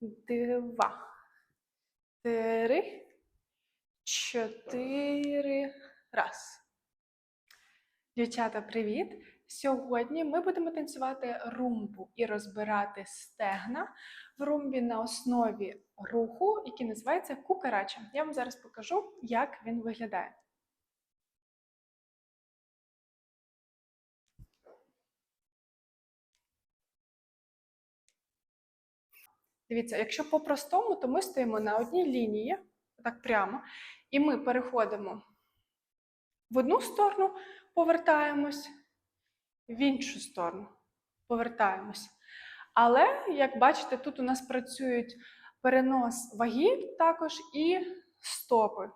два, три, чотири. Раз. Дівчата, привіт! Сьогодні ми будемо танцювати румбу і розбирати стегна в румбі на основі руху, який називається кукарача. Я вам зараз покажу, як він виглядає. Дивіться, якщо по-простому, то ми стоїмо на одній лінії, так прямо, і ми переходимо в одну сторону, повертаємось, в іншу сторону повертаємось. Але, як бачите, тут у нас працюють перенос ваги також і стопи.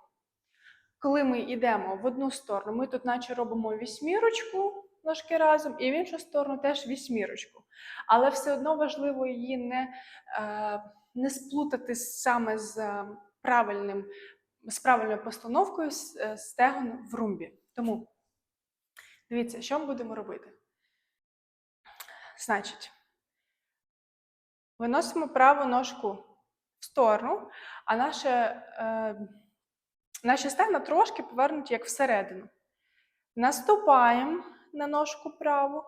Коли ми йдемо в одну сторону, ми тут наче робимо вісьмірочку ножки разом, і в іншу сторону теж вісьмірочку. Але все одно важливо її не, е, не сплутати саме з правильним, з правильною постановкою е, стегон в румбі. Тому дивіться, що ми будемо робити. Значить, виносимо праву ножку в сторону, а наше, е, наші стегна трошки повернуті як всередину. Наступаємо на ножку праву,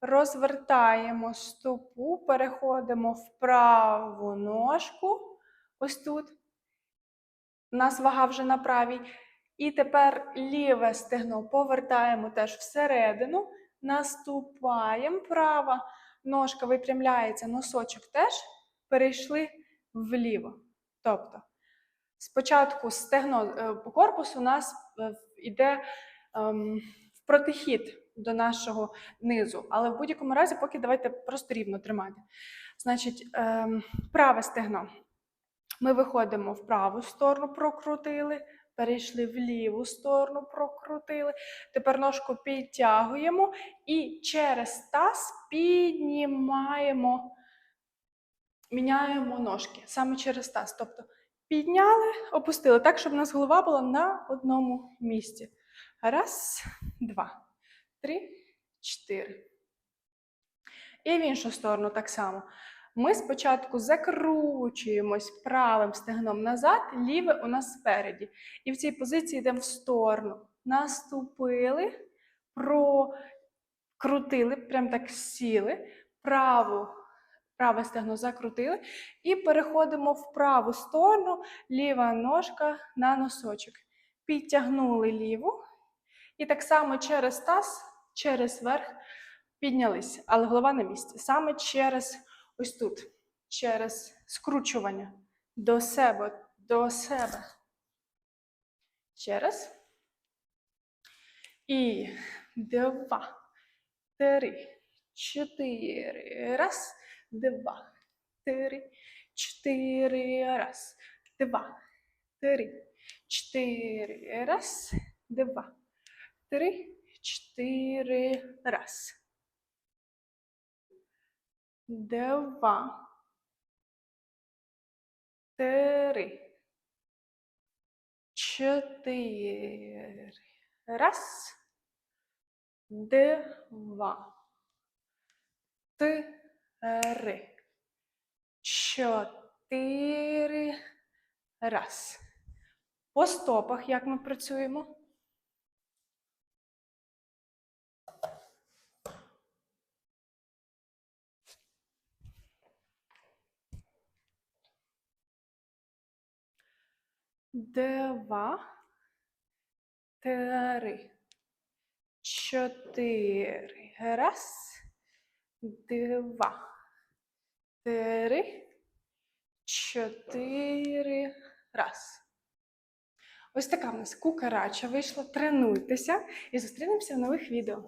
розвертаємо стопу, переходимо в праву ножку. Ось тут. У нас вага вже на правій. І тепер ліве стегно повертаємо теж всередину, наступаємо, права ножка випрямляється, носочок теж перейшли вліво. Тобто, спочатку стегно е, по корпусу у нас е, йде ем, в протихід до нашого низу. Але в будь-якому разі, поки давайте просто рівно тримати. Значить, ем, праве стегно. Ми виходимо в праву сторону, прокрутили, перейшли в ліву сторону, прокрутили. Тепер ножку підтягуємо і через таз піднімаємо, міняємо ножки саме через таз. Тобто підняли, опустили так, щоб у нас голова була на одному місці. Раз, два, три, чотири. І в іншу сторону так само. Ми спочатку закручуємось правим стегном назад, ліве у нас спереді. І в цій позиції йдемо в сторону. Наступили, прокрутили, прям так сіли, праву, праве стегно закрутили. І переходимо в праву сторону, ліва ножка на носочок. Підтягнули ліву. І так само через таз, через верх піднялись, але голова на місці. Саме через ось тут, через скручування до себе, до себе. Ще раз. І два, три, чотири. Раз, два, три, чотири. Раз, два, три, чотири. Раз, два, три, чотири. Раз. Два. Три. Чотири. Раз. Два. Три. Чотири. Раз. По стопах, як ми працюємо? Два, три, чотири. Раз, два, три, чотири. Раз. Ось така в нас кукарача вийшла. Тренуйтеся і зустрінемося в нових відео.